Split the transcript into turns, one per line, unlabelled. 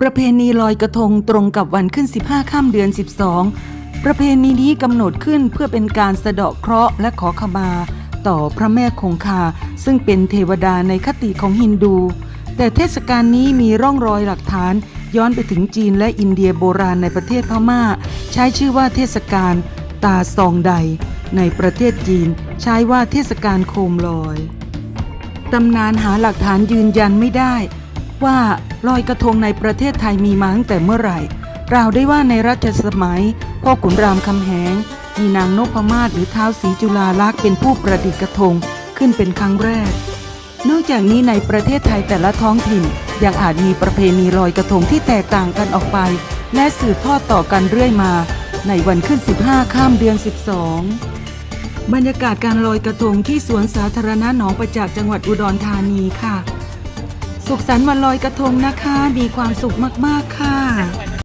ประเพณีลอยกระทงตรงกับวันขึ้น 15ค่ำเดือน 12 ประเพณีนี้กำหนดขึ้นเพื่อเป็นการสะเดาะเคราะห์และขอขมา ต่อพระแม่คงคา ซึ่งเป็นเทวดาในคติของฮินดู แต่เทศกาลนี้มีร่องรอยหลักฐาน ย้อนไปถึงจีนและอินเดียโบราณในประเทศพม่า ใช้ชื่อว่าเทศกาลตาซองใด ในประเทศจีน ใช้ว่าเทศกาลโคมลอยตำนานหาหลักฐานยืนยันไม่ได้ ว่า ลอยกระทงในประเทศไทยมีมาตั้งแต่เมื่อไหร่กล่าวได้ว่าในรัชสมัย พ่อขุนรามคำแหง มีนางนพมาศหรือเท้าวศรีจุฬาลักษณ์เป็นผู้ประดิษฐ์กระทงขึ้นเป็นครั้งแรก นอกจากนี้ในประเทศไทยแต่ละท้องถิ่น ยังอาจมีประเพณีลอยกระทงที่แตกต่างกันออกไป และสืบทอดต่อกันเรื่อยมา ในวันขึ้น 15 ข้ามเดือน 12 บรรยากาศการลอยกระทงที่สวนสาธารณะหนองประจักษ์จังหวัดอุดรธานีค่ะ สุขสันต์วันลอยกระทงนะคะ มีความสุขมาก ๆ ค่ะ